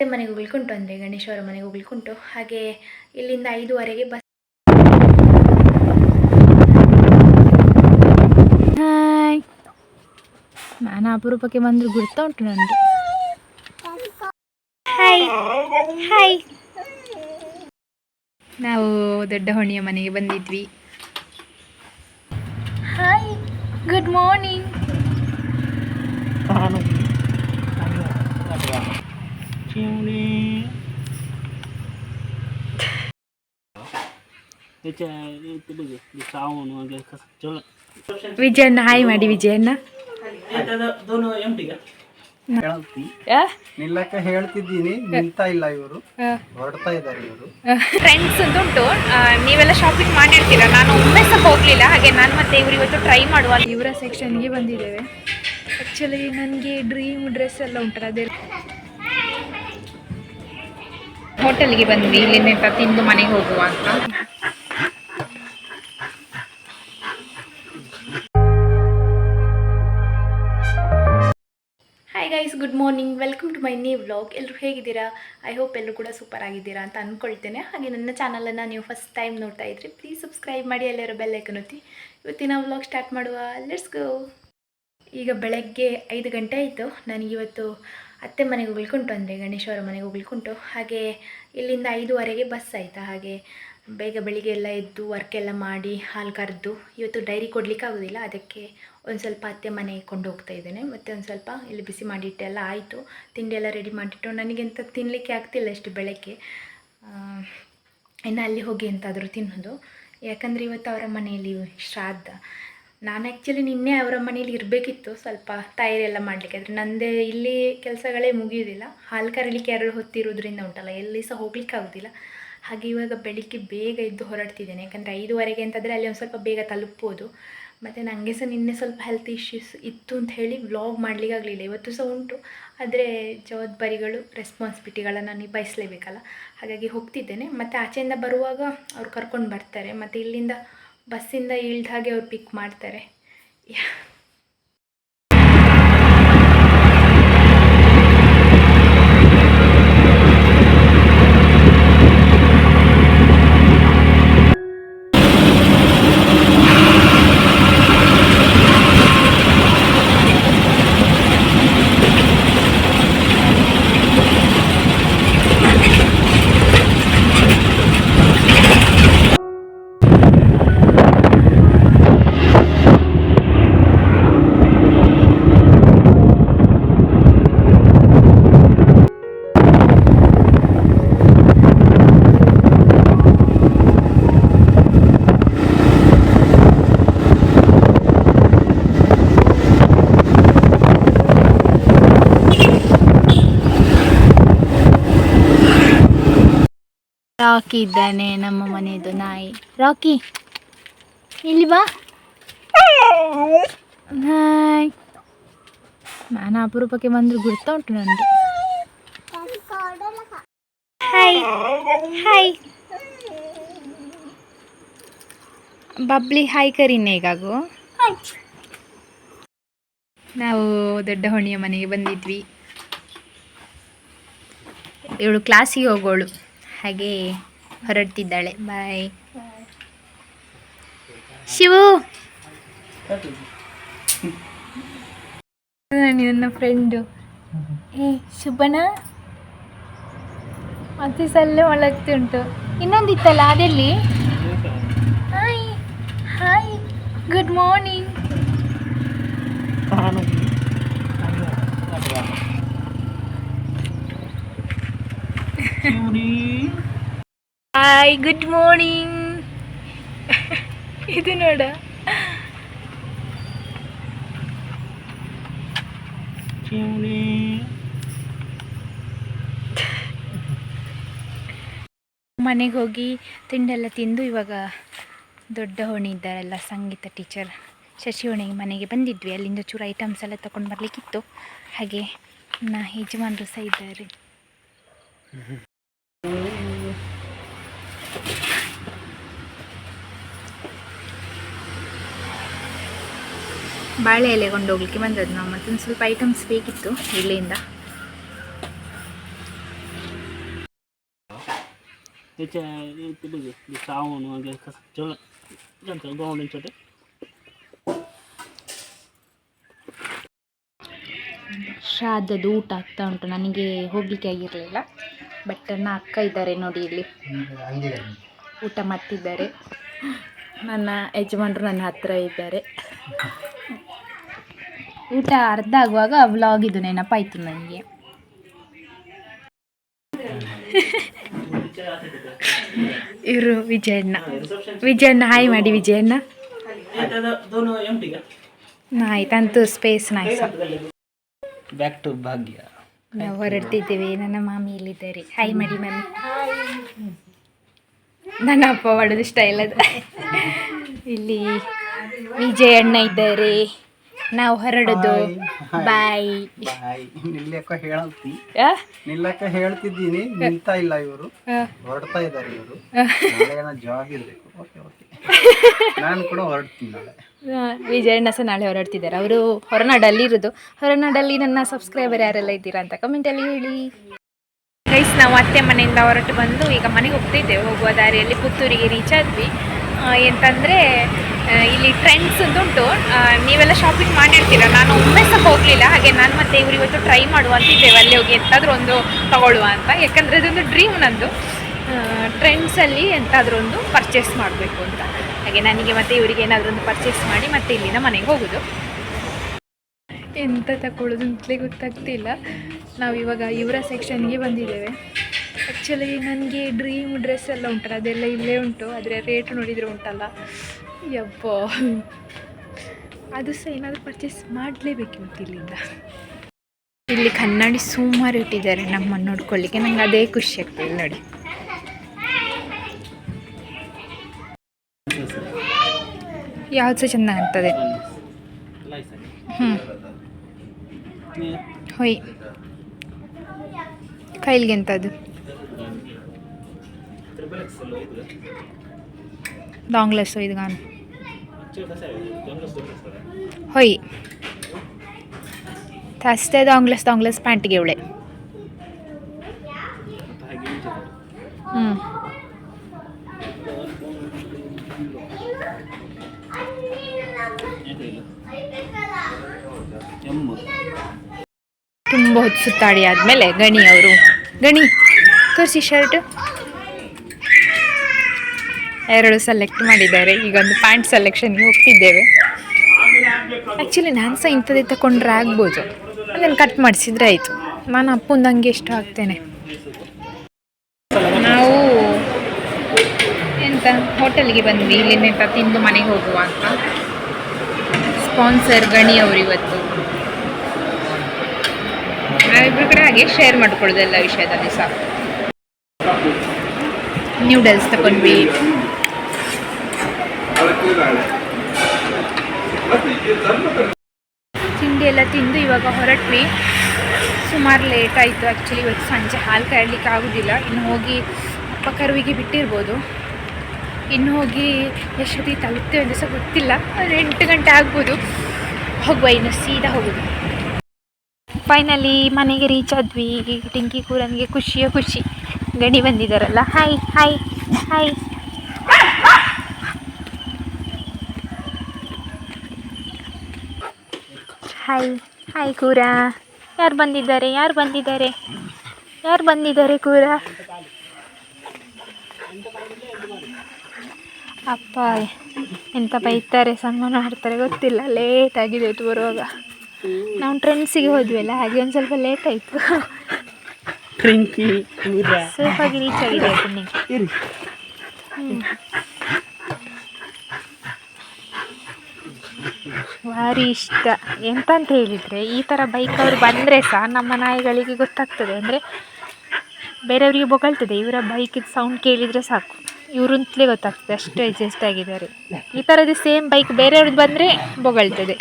ಅತ್ತೆ ಮನೆಗೆ ಹೋಗ್ಲಿಕ್ಕುಂಟು ಅಂದರೆ ಗಣೇಶವರ ಮನೆಗೆ ಹೋಗ್ಲಿಕ್ಕುಂಟು. ಹಾಗೆ ಇಲ್ಲಿಂದ ಐದುವರೆಗೆ ಬಸ್ ಹಾಯ್ ನಾನು ಅಪರೂಪಕ್ಕೆ ಬಂದರೂ ಗುರ್ತಾ ಉಂಟು ನನಗೆ ಹಾಯ್ ಹಾಯ್ ನಾವು ದೊಡ್ಡ ಹೊಣೆಯ ಮನೆಗೆ ಬಂದಿದ್ವಿ. ಹಾಯ್ ಗುಡ್ ಮಾರ್ನಿಂಗ್ ವಿಜಯನ್ನ ಹಾಯ್ ಮಾಡಿ ವಿಜಯನ್ನ ನಿಲ್ಲಕ್ಕ ನಿಲ್ಲಕ್ಕೆ ಹೇಳ್ತಿದ್ದೀನಿ ನಿಲ್ತಾ ಇಲ್ಲ ಇವರು. ಹೊರಡ್ತಾ ಇದ್ದಾರೆ ಇವರು. ಫ್ರೆಂಡ್ಸ್ ಅಂತ ಉಂಟು. ನೀವೆಲ್ಲ ಶಾಪಿಂಗ್ ಮಾಡಿರ್ತೀರ? ನಾನು ಒಮ್ಮೆ ಸಹ ಹೋಗ್ಲಿಲ್ಲ. ಹಾಗೆ ನಾನು ಮತ್ತೆ ಇವ್ರು ಇವತ್ತು ಟ್ರೈ ಮಾಡುವ. ಇವರ ಸೆಕ್ಷನ್ಗೆ ಬಂದಿದ್ದೇವೆ. ಆ್ಯಕ್ಚುಲಿ ನನಗೆ ಡ್ರೀಮ್ ಡ್ರೆಸ್ ಎಲ್ಲ ಉಂಟಲ್ಲ ಅದೇ. ಹೋಟೆಲ್ಗೆ ಬಂದ್ವಿ, ಇಲ್ಲಿಂದ ತಿಂದು ಮನೆಗೆ ಹೋಗುವ ಅಂತ. Hi guys good morning welcome to my new vlog ಎಲ್ಲರೂ ಹೇಗಿದ್ದೀರಾ? ಐ ಹೋಪ್ ಎಲ್ಲರೂ ಕೂಡ ಸೂಪರ್ ಆಗಿದ್ದೀರಾ ಅಂತ ಅಂದ್ಕೊಳ್ತೇನೆ ಹಾಗೆ ನನ್ನ ಚಾನಲನ್ನು ನೀವು ಫಸ್ಟ್ ಟೈಮ್ ನೋಡ್ತಾ ಇದ್ರಿ ಪ್ಲೀಸ್ ಸಬ್ಸ್ಕ್ರೈಬ್ ಮಾಡಿ ಅಲ್ಲಿರೋ ಬೆಲ್ ಐಕನ್ ಒತ್ತಿ. ಇವತ್ತಿನ ವ್ಲಾಗ್ ಸ್ಟಾರ್ಟ್ ಮಾಡುವ. ಲೆಟ್ಸ್ ಗೋ ಈಗ ಬೆಳಗ್ಗೆ ಐದು ಗಂಟೆ ಆಯಿತು. ನನಗಿವತ್ತು ಅತ್ತೆ ಮನೆಗೆ ಹೋಗ್ಲಿಕ್ಕುಂಟು ಅಂದರೆ ಗಣೇಶವರ ಮನೆಗೆ ಹೋಗ್ಲಿಕ್ಕುಂಟು. ಹಾಗೆ ಇಲ್ಲಿಂದ ಐದುವರೆಗೆ ಬಸ್ ಆಯಿತಾ? ಹಾಗೆ ಬೇಗ ಬೆಳಿಗ್ಗೆ ಎಲ್ಲ ಎದ್ದು ವರ್ಕ್ ಎಲ್ಲ ಮಾಡಿ ಹಾಲು ಕರೆದು ಇವತ್ತು ಡೈರಿ ಕೊಡಲಿಕ್ಕೆ ಆಗೋದಿಲ್ಲ. ಅದಕ್ಕೆ ಒಂದು ಸ್ವಲ್ಪ ಅತ್ತೆ ಮನೆಗೆ ಕೊಂಡು ಹೋಗ್ತಾ ಇದ್ದೇನೆ. ಮತ್ತು ಒಂದು ಸ್ವಲ್ಪ ಇಲ್ಲಿ ಬಿಸಿ ಮಾಡಿಟ್ಟೆಲ್ಲ ಆಯಿತು. ತಿಂಡಿ ಎಲ್ಲ ರೆಡಿ ಮಾಡಿಟ್ಟು ನನಗೆಂತ ತಿನ್ನಲಿಕ್ಕೆ ಆಗ್ತಿಲ್ಲ ಇಷ್ಟು ಬೆಳಗ್ಗೆ. ಇನ್ನು ಅಲ್ಲಿ ಹೋಗಿ ಎಂತಾದರೂ ತಿನ್ನೋದು. ಯಾಕಂದರೆ ಇವತ್ತು ಅವರ ಮನೆಯಲ್ಲಿ ಶ್ರಾದ್ದ. ನಾನು ಆ್ಯಕ್ಚುಲಿ ನಿನ್ನೆ ಅವರ ಮನೇಲಿ ಇರಬೇಕಿತ್ತು, ಸ್ವಲ್ಪ ತಯಾರಿ ಎಲ್ಲ ಮಾಡಲಿಕ್ಕೆ. ಆದರೆ ನಂದೇ ಇಲ್ಲಿ ಕೆಲಸಗಳೇ ಮುಗಿಯೋದಿಲ್ಲ. ಹಾಲು ಕರೀಲಿಕ್ಕೆ ಎರಡು ಹೊತ್ತಿರೋದ್ರಿಂದ ಉಂಟಲ್ಲ, ಎಲ್ಲಿ ಸಹ ಹೋಗ್ಲಿಕ್ಕೆ ಆಗೋದಿಲ್ಲ. ಹಾಗೆ ಇವಾಗ ಬೆಳಿಗ್ಗೆ ಬೇಗ ಎದ್ದು ಹೊರಡ್ತಿದ್ದೇನೆ. ಯಾಕಂದರೆ ಐದುವರೆಗೆ ಅಂತಂದರೆ ಅಲ್ಲಿ ಒಂದು ಸ್ವಲ್ಪ ಬೇಗ ತಲುಪ್ಬೋದು. ಮತ್ತು ನನಗೆ ಸಹ ನಿನ್ನೆ ಸ್ವಲ್ಪ ಹೆಲ್ತ್ ಇಶ್ಯೂಸ್ ಇತ್ತು ಅಂತ ಹೇಳಿ ವ್ಲಾಗ್ ಮಾಡಲಿಕ್ಕೆ ಆಗಲಿಲ್ಲ ಇವತ್ತು ಸಹ ಉಂಟು. ಆದರೆ ಜವಾಬ್ದಾರಿಗಳು ರೆಸ್ಪಾನ್ಸಿಬಿಲಿಟಿಗಳನ್ನು ನಿಭಾಯಿಸಲೇಬೇಕಲ್ಲ. ಹಾಗಾಗಿ ಹೋಗ್ತಿದ್ದೇನೆ. ಮತ್ತು ಆಚೆಯಿಂದ ಬರುವಾಗ ಅವ್ರು ಕರ್ಕೊಂಡು ಬರ್ತಾರೆ. ಮತ್ತು ಇಲ್ಲಿಂದ ಬಸ್ಸಿಂದ ಇಳ್ದ ಹಾಗೆ ಅವ್ರು ಪಿಕ್ ಮಾಡ್ತಾರೆ. ಯಾ- ರಾಕಿ ಇದ್ದಾನೆ ನಮ್ಮ ಮನೆಯದು ನಾಯಿ. ರಾಕಿ ಇಲ್ಲಿ ಬಾ? ಹಾಯ್ ನಾನು ಅಪರೂಪಕ್ಕೆ ಬಂದರೂ ಗುರ್ತಾ ಉಂಟು ನನಗೆ ಹಾಯ್ ಹಾಯ್ ಬಬ್ಲಿ ಹಾಯ್ ಕರೀನೆ ಈಗಾಗು ನಾವು ದೊಡ್ಡ ಹೊಣಿಯ ಮನೆಗೆ ಬಂದಿದ್ವಿ. ಇವಳು ಕ್ಲಾಸಿಗೆ ಹೋಗೋಳು. ಹಾಗೆ ಹೊರಡ್ತಿದ್ದಾಳೆ. ಬಾಯ್ ಶಿವು. ನನ್ನ ಫ್ರೆಂಡು ಏ ಶುಭನ? ಮತ್ತೆ ಸಲ್ಲೇ ಒಳಗ್ತಿ ಉಂಟು. ಇನ್ನೊಂದಿತ್ತಲ್ಲ ಅದೆಲ್ಲಿ? Hi hi good morning hi good morning ಇದು ನೋಡ. ಮನೆಗೆ ಹೋಗಿ ತಿಂಡೆಲ್ಲ ತಿಂದು ಇವಾಗ ದೊಡ್ಡ ಹೋಣಿ ಇದ್ದಾರಲ್ಲ ಸಂಗೀತ ಟೀಚರ್ ಶಶಿ ಹೋಣಿಗೆ ಮನೆಗೆ ಬಂದಿದ್ವಿ. ಅಲ್ಲಿಂದ ಚೂರು ಐಟಮ್ಸ್ ಎಲ್ಲ ತಗೊಂಡು ಬರ್ಲಿಕ್ಕಿತ್ತು. ಹಾಗೆ ನಾ ಯಜಮಾನರು ಸಹ ಇದ್ದಾರೆ. ಬಾಳೆ ಎಲೆ ಕೊಂಡೋಗ್ಲಿಕ್ಕೆ ಬಂದದ್ದು ನಾವು. ಮತ್ತೊಂದು ಸ್ವಲ್ಪ ಐಟಮ್ಸ್ ಬೇಕಿತ್ತು ಇಲ್ಲಿಂದ. ಶ್ರಾದ್ದದ ಊಟ ಆಗ್ತಾ ಉಂಟು. ನನಗೆ ಹೋಗ್ಲಿಕ್ಕೆ ಆಗಿರಲಿಲ್ಲ. ಬಟ್ ನನ್ನ ಅಕ್ಕ ಇದ್ದಾರೆ ನೋಡಿ ಇಲ್ಲಿ. ಊಟ ಮಾಡ್ತಿದ್ದಾರೆ. ನನ್ನ ಯಜಮಾನರು ನನ್ನ ಹತ್ರ ಇದ್ದಾರೆ. ಊಟ ಅರ್ಧ ಆಗುವಾಗ ವ್ಲಾಗ್ ಇದು ನೆನಪಾಯಿತು ನನಗೆ ಇವರು ವಿಜಯಣ್ಣ. ವಿಜಯಣ್ಣ ಹಾಯ್ ಮಾಡಿ ವಿಜಯಣ್ಣ. ಆಯ್ತಂತೂ ಸ್ಪೇಸ್ ನಾಯ್ಸ ಬ್ಯಾಕ್ ಟು ಭಾಗ್ಯ. ನಾವು ಹೊರಡ್ತಿದ್ದೀವಿ ನನ್ನ ಮಾಮಿ ಇಲ್ಲಿದ್ದಾರೆ. ಹಾಯ್ ಮಾಡಿ ಮಾಮಿ. ನನ್ನ ಅಪ್ಪ ಮಾಡೋದು ಇಷ್ಟ ಅದು ಇಲ್ಲಿ ವಿಜಯಣ್ಣ ಇದ್ದಾರೆ. ನಾವು ಹೊರಡುದು. ಬಾಯ್ ಬಾಯ್ ನಿಲ್ಲಕ್ಕ ಹೇಳಲ್ತಿ ನಿಲ್ಲಕ್ಕ ಹೇಳ್ತಿದ್ದೀನಿ. ನಿಂತ ಇಲ್ಲ ಇವರು. ಹೊರಡ್ತಾ ಇದ್ದಾರೆ ಇವರು. ನಾಳೆ ಏನೋ ಜಾಬ್ ಇರ್ಬೇಕು. ಓಕೆ ಓಕೆ ನಾನು ಕೂಡ ಹೊರಡ್ತೀನಿ ನಾಳೆ. ವಿಜಯಣ್ಣ ಸಹ ನಾಳೆ ಹೊರಡ್ತಿದ್ದಾರೆ. ಅವರು ಹೊರನಾಡಲ್ಲಿ ಇರೋದು ಹೊರನಾಡಲ್ಲಿ ನನ್ನ ಸಬ್ಸ್ಕ್ರೈಬರ್ ಯಾರೆಲ್ಲ ಇದ್ದೀರಾ ಅಂತ ಕಮೆಂಟಲ್ಲಿ ಹೇಳಿ. ಗೈಸ್ ನಾವು ಅತ್ತೆ ಮನೆಯಿಂದ ಹೊರಟು ಬಂದು ಈಗ ಮನೆಗೆ ಹೋಗ್ತಿದ್ದೇವೆ. ಹೋಗುವ ದಾರಿಯಲ್ಲಿ ಪುತ್ತೂರಿಗೆ ರೀಚ್ ಆದ್ವಿ. ಎಂತಂದರೆ ಇಲ್ಲಿ ಟ್ರೆಂಡ್ಸ್ ಉಂಟು ನೀವೆಲ್ಲ ಶಾಪಿಂಗ್ ಮಾಡಿರ್ತೀರ. ನಾನು ಒಮ್ಮೆ ಸಹ ಹೋಗಲಿಲ್ಲ. ಹಾಗೆ ನಾನು ಮತ್ತೆ ಇವರು ಇವತ್ತು ಟ್ರೈ ಮಾಡುವ ಅಂತ ಇದ್ದೇವೆ ಅಲ್ಲಿ ಹೋಗಿ ಎಂತಾದ್ರೂ ಒಂದು ತಗೊಳ್ಳುವ ಅಂತ. ಯಾಕಂದರೆ ಅದೊಂದು ಡ್ರೀಮ್ ನಂದು. ಟ್ರೆಂಡ್ಸಲ್ಲಿ ಎಂತಾದ್ರೂ ಒಂದು ಪರ್ಚೇಸ್ ಮಾಡಬೇಕು ಅಂತ. ಹಾಗೆ ನನಗೆ ಮತ್ತೆ ಇವರಿಗೆ ಏನಾದರೂ ಒಂದು ಪರ್ಚೇಸ್ ಮಾಡಿ ಮತ್ತೆ ಇಲ್ಲಿನ ಮನೆಗೆ ಹೋಗೋದು. ಎಂತ ತಗೊಳ್ಳೋದು ಅಂತಲೇ ಗೊತ್ತಾಗ್ತಿಲ್ಲ. ನಾವು ಇವಾಗ ಇವರ ಸೆಕ್ಷನ್ಗೆ ಬಂದಿದ್ದೇವೆ. ಆ್ಯಕ್ಚುಲಿ ನನಗೆ ಡ್ರೀಮ್ ಡ್ರೆಸ್ ಎಲ್ಲ ಉಂಟಲ್ಲ. ಅದೆಲ್ಲ ಇಲ್ಲೇ ಉಂಟು. ಆದರೆ ರೇಟ್ ನೋಡಿದರೆ ಉಂಟಲ್ಲ. ಯಪ್ಪ. ಅದು ಸಹ ಏನಾದರೂ ಪರ್ಚೇಸ್ ಮಾಡಲೇಬೇಕು ಇಲ್ಲಿಂದ. ಇಲ್ಲಿ ಕನ್ನಡಿ ಸುಮಾರು ಇಟ್ಟಿದ್ದಾರೆ ನಮ್ಮನ್ನು ನೋಡ್ಕೊಳ್ಳಿಕ್ಕೆ. ನಂಗೆ ಅದೇ ಖುಷಿ ಆಗ್ತದೆ ನೋಡಿ. ಯಾವ್ದು ಸಹ ಚೆಂದ ಆಗ್ತದೆ ಹ್ಞೂ ಹೊಯ್. ಕೈಲಿಗೆ ಎಂಥದ್ದು ಡಾಂಗ್ಲೆಸ್ ಇದು ಗಾನ ಹೊಯ್ ತಸ್ತೆ ಡಾಂಗ್ಲೆಸ್ ಡಾಂಗ್ಲೆಸ್ ಪ್ಯಾಂಟಿಗೆ ಇವಳೆ ಹ್ಞೂ ಎಮ್ ತುಂಬ ಹೊತ್ತು ಸುತ್ತಾಡಿ ಆದಮೇಲೆ ಗಣಿ ಅವರು ಗಣಿ ತೋರಿಸಿ ಶರ್ಟ್ ಎರಡು ಸೆಲೆಕ್ಟ್ ಮಾಡಿದ್ದಾರೆ. ಈಗ ಒಂದು ಪ್ಯಾಂಟ್ ಸೆಲೆಕ್ಷನ್ಗೆ ಹೋಗ್ತಿದ್ದೇವೆ. ಆ್ಯಕ್ಚುಲಿ ನಾನು ಸಹ ಇಂಥದ್ದೇ ತಗೊಂಡ್ರೆ ಆಗ್ಬೋದು. ಅದನ್ನು ಕಟ್ ಮಾಡಿಸಿದ್ರೆ ಆಯಿತು. ನಾನು ಅಪ್ಪಂದಂಗೆ ಇಷ್ಟ ಆಗ್ತೇನೆ. ನಾವು ಎಂತ? ಹೋಟೆಲ್ಗೆ ಬಂದ್ವಿ. ಇಲ್ಲಿಂದ ತಿಂದು ಮನೆಗೆ ಹೋಗುವ ಅಂತ. ಸ್ಪಾನ್ಸರ್ ಗಣಿ ಅವರು ಇವತ್ತು. ನಾವಿಬ್ರು ಕೂಡ ಹಾಗೆ ಶೇರ್ ಮಾಡ್ಕೊಳ್ಳೋದು ಎಲ್ಲ ವಿಷಯದಲ್ಲಿ ಸಹ. ನ್ಯೂಡಲ್ಸ್ ತಗೊಂಡ್ವಿ ತಿಂಡಿ ಎಲ್ಲ ತಿಂದು ಇವಾಗ ಹೊರಟ್ವಿ. ಸುಮಾರು ಲೇಟ್ ಆಯಿತು ಆ್ಯಕ್ಚುಲಿ ಇವತ್ತು ಸಂಜೆ ಹಾಲು ಕಾಯಲಿಕ್ಕೆ ಆಗೋದಿಲ್ಲ. ಇನ್ನು ಹೋಗಿ ಅಪ್ಪ ಕರುವಿಗೆ ಬಿಟ್ಟಿರ್ಬೋದು. ಇನ್ನು ಹೋಗಿ ಎಷ್ಟೊತ್ತಿಗೆ ತಲುಪ್ತೇವೆ ಅಂತ ಸಹ ಗೊತ್ತಿಲ್ಲ. ಎಂಟು ಗಂಟೆ ಆಗ್ಬೋದು. ಹೋಗುವ ಇನ್ನು ಸೀದಾ ಹೋಗೋದು. ಫೈನಲಿ ಮನೆಗೆ ರೀಚ್ ಆದ್ವಿ. ಟಿಂಕಿ ಕೂರನಿಗೆ ಖುಷಿಯ ಖುಷಿ. ಗಣಿ ಬಂದಿದ್ದಾರಲ್ಲ hi hi hi hi hi ಕೂರ ಯಾರು ಬಂದಿದ್ದಾರೆ? ಯಾರು ಬಂದಿದ್ದಾರೆ? ಯಾರು ಬಂದಿದ್ದಾರೆ ಕೂರ ಅಪ್ಪ ಎಂತ ಬೈತಾರೆ? ಸನ್ಮಾನ ಮಾಡ್ತಾರೆ. ಗೊತ್ತಿಲ್ಲ. ಲೇಟ್ ಆಗಿದೆ ಬರುವಾಗ. ನಾವು ಟ್ರೆಂಡ್ಸಿಗೆ ಹೋದ್ವಲ್ಲ ಹಾಗೆ ಒಂದು ಸ್ವಲ್ಪ ಲೇಟ್ ಆಯಿತು. ಸೇಫಾಗಿ ರೀಚ್ ಆಗಿದೆ ಪುಣ್ಯಕ್ಕೆ ಇರಿ. ಭಾರಿ ಇಷ್ಟ. ಎಂತಂತ ಹೇಳಿದರೆ, ಈ ಥರ ಅವ್ರು ಬಂದರೆ ಸಹ ನಮ್ಮ ನಾಯಿಗಳಿಗೆ ಗೊತ್ತಾಗ್ತದೆ. ಅಂದರೆ ಬೇರೆಯವರಿಗೆ ಬೊಗಳ್ತದೆ. ಇವರ ಬೈಕಿದ್ದು ಸೌಂಡ್ ಕೇಳಿದರೆ ಸಾಕು. ಇವ್ರಂತಲೇ ಗೊತ್ತಾಗ್ತದೆ. ಅಷ್ಟು ಅಡ್ಜಸ್ಟ್ ಆಗಿದ್ದಾರೆ. ಈ ಥರದ್ದು ಸೇಮ್ ಬೈಕ್ ಬೇರೆಯವ್ರದ್ದು ಬಂದರೆ ಬೊಗಳ್ತದೆ.